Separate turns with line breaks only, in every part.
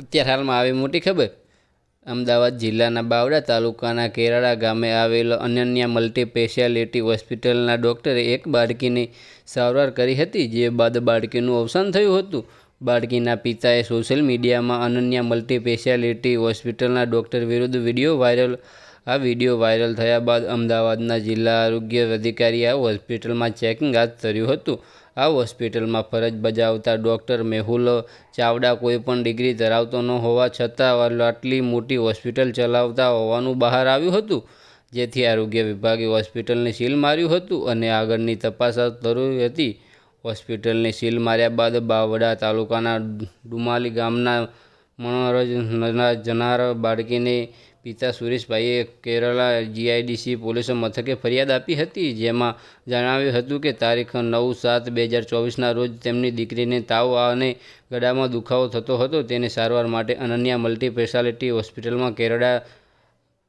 અત્યારે હાલમાં આવી મોટી ખબર? અમદાવાદ જિલ્લાના બાવડા તાલુકાના કેરાળા ગામે આવેલ અનન્યા મલ્ટી સ્પેશિયાલિટી હોસ્પિટલના ડૉક્ટરે એક બાળકીની સારવાર કરી હતી, જે બાદ બાળકીનું અવસાન થયું હતું. બાળકીના પિતાએ સોશિયલ મીડિયામાં અનન્યા મલ્ટી સ્પેશિયાલિટી હોસ્પિટલના ડૉક્ટર વિરુદ્ધ વીડિયો વાયરલ આ વીડિયો વાયરલ થયા બાદ અમદાવાદના જિલ્લા આરોગ્ય અધિકારીએ આ હોસ્પિટલમાં ચેકિંગ હાથ ધર્યું હતું. આ હોસ્પિટલમાં ફરજ બજાવતા ડૉક્ટર મેહુલ ચાવડા કોઈપણ ડિગ્રી ધરાવતો ન હોવા છતાં આટલી મોટી હોસ્પિટલ ચલાવતા હોવાનું બહાર આવ્યું હતું, જેથી આરોગ્ય વિભાગે હોસ્પિટલને સીલ માર્યું હતું અને આગળની તપાસ જરૂરી હતી. હોસ્પિટલને સીલ માર્યા બાદ બાવડા તાલુકાના ડુમાલી ગામના મનોરજ જનાર, બાળકીને પિતા સુરેશભાઈએ કેરળા જીઆઈડીસી પોલીસ મથકે ફરિયાદ આપી હતી, જેમાં જણાવ્યું હતું કે તારીખ નવ સાત બે હજાર ચોવીસના રોજ તેમની દીકરીને તાવ અને ગળામાં દુખાવો થતો હતો. તેને સારવાર માટે અનન્યા મલ્ટી સ્પેશિયાલિટી હોસ્પિટલમાં કેરળા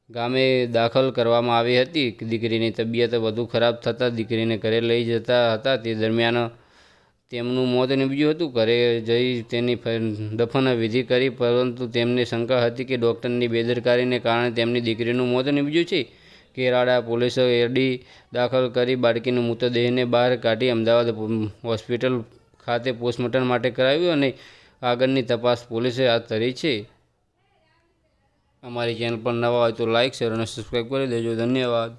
ગામે દાખલ કરવામાં આવી હતી. દીકરીની તબિયત વધુ ખરાબ થતાં દીકરીને ઘરે લઈ જતા હતા. તે દરમિયાન તેમનું મોત નીપજ્યું હતું, ઘરે જઈ તેની દફન વિધિ કરી, પરંતુ તેમને શંકા હતી કે ડૉક્ટરની બેદરકારીને કારણે તેમની દીકરીનું મોત નીપજ્યું છે કેરાળા પોલીસે એરડી દાખલ કરી બાળકીના મૃતદેહને બહાર કાઢી અમદાવાદ હોસ્પિટલ ખાતે પોસ્ટમોર્ટમ માટે કરાવ્યું અને આગળની તપાસ પોલીસે હાથ ધરી છે. અમારી ચેનલ પર નવા હોય તો લાઇક શેર અને સબસ્ક્રાઈબ કરી દેજો. ધન્યવાદ.